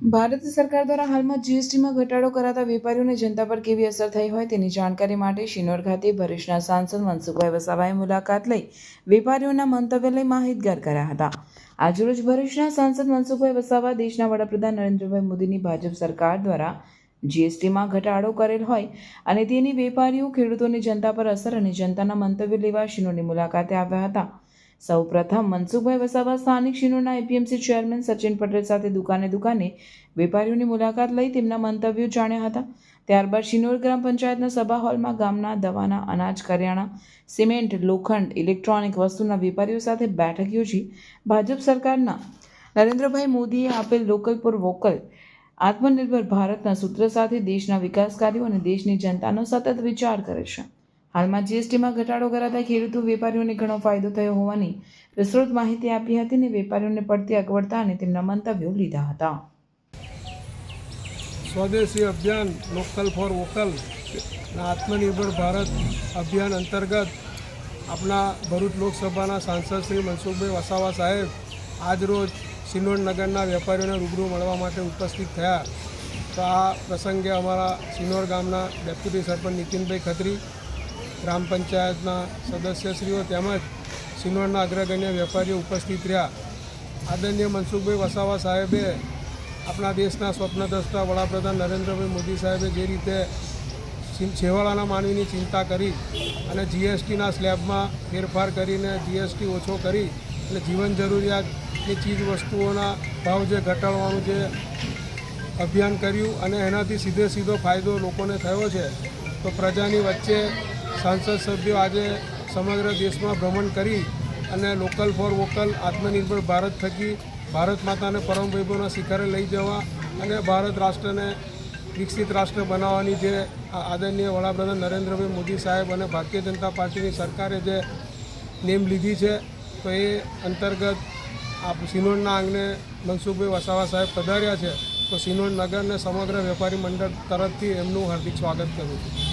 ભારત સરકાર દ્વારા હાલમાં જીએસટીમાં ઘટાડો કરાતા વેપારીઓને જનતા પર કેવી અસર થઈ હોય તેની જાણકારી માટે શિનોર ખાતે ભરૂચના સાંસદ મનસુખભાઈ વસાવાએ મુલાકાત લઈ વેપારીઓના મંતવ્ય લઈ માહિતગાર કર્યા હતા. આજરોજ ભરૂચના સાંસદ મનસુખભાઈ વસાવા દેશના વડાપ્રધાન નરેન્દ્રભાઈ મોદીની ભાજપ સરકાર દ્વારા જીએસટીમાં ઘટાડો કરેલ હોય અને તેની વેપારીઓ ખેડૂતોની જનતા પર અસર અને જનતાના મંતવ્ય લેવા શિનોરની મુલાકાતે આવ્યા હતા. સૌ પ્રથમ મનસુખભાઈ વસાવા સ્થાનિક શિનોરના એપીએમસી ચેરમેન સચિન પટેલ સાથે દુકાને દુકાને વેપારીઓની મુલાકાત લઈ તેમના મંતવ્યો જાણ્યા હતા. ત્યારબાદ શિનોર ગ્રામ પંચાયતના સભા હોલમાં ગામના દવાના અનાજ, કરિયાણા, સિમેન્ટ, લોખંડ, ઇલેક્ટ્રોનિક વસ્તુના વેપારીઓ સાથે બેઠક યોજી ભાજપ સરકારના નરેન્દ્રભાઈ મોદીએ આપેલ લોકલ પર વોકલ, આત્મનિર્ભર ભારતના સૂત્ર સાથે દેશના વિકાસ કાર્યો અને દેશની જનતાનો સતત વિચાર કરે છે. હાલમાં જીએસટીમાં ઘટાડો કરાતા ખેડૂતો વેપારીઓને ઘણો ફાયદો થયો હોવાની વિસ્તૃત માહિતી આપી હતી અને વેપારીઓને પડતી અગવડતા અને તેમના મંતવ્યો લીધા હતા. સ્વદેશી અભિયાન લોકલ ફોર વોકલ આત્મનિર્ભર ભારત અભિયાન અંતર્ગત આપણા ભરૂચ લોકસભાના સાંસદ શ્રી મનસુખભાઈ વસાવા સાહેબ આજરોજ સિનોડ નગરના વેપારીઓને રૂબરૂ મળવા માટે ઉપસ્થિત થયા. તો આ પ્રસંગે અમારા સિનોર ગામના ડેપ્યુટી સરપંચ નીતિનભાઈ ખત્રી ગ્રામ પંચાયતના સદસ્યશ્રીઓ તેમજ સિનોરના અગ્રગણ્ય વેપારીઓ ઉપસ્થિત રહ્યા. આદરણીય મનસુખભાઈ વસાવા સાહેબે આપણા દેશના સ્વપ્નદ્રષ્ટા વડાપ્રધાન નરેન્દ્રભાઈ મોદી સાહેબે જે રીતે છેવાડાના માનવીની ચિંતા કરી અને જીએસટીના સ્લેબમાં ફેરફાર કરીને જીએસટી ઓછો કરી અને જીવન જરૂરિયાતની ચીજ વસ્તુઓના ભાવ જે ઘટાડવાનું જે અભિયાન કર્યું અને એનાથી સીધે સીધો ફાયદો લોકોને થયો છે, તો પ્રજાની વચ્ચે સાંસદ સભ્યો આજે સમગ્ર દેશમાં ભ્રમણ કરી અને લોકલ ફોર વોકલ, આત્મનિર્ભર ભારત થકી ભારત માતાને પરમ વૈભવના શિખરે લઈ જવા અને ભારત રાષ્ટ્રને વિકસિત રાષ્ટ્ર બનાવવાની જે આ આદરણીય વડાપ્રધાન નરેન્દ્રભાઈ મોદી સાહેબ અને ભારતીય જનતા પાર્ટીની સરકારે જે નેમ લીધી છે, તો એ અંતર્ગત આપ સિનોડના આંગણે મનસુખભાઈ વસાવા સાહેબ પધાર્યા છે, તો સિનોડ નગરને સમગ્ર વેપારી મંડળ તરફથી એમનું હાર્દિક સ્વાગત કરું છું.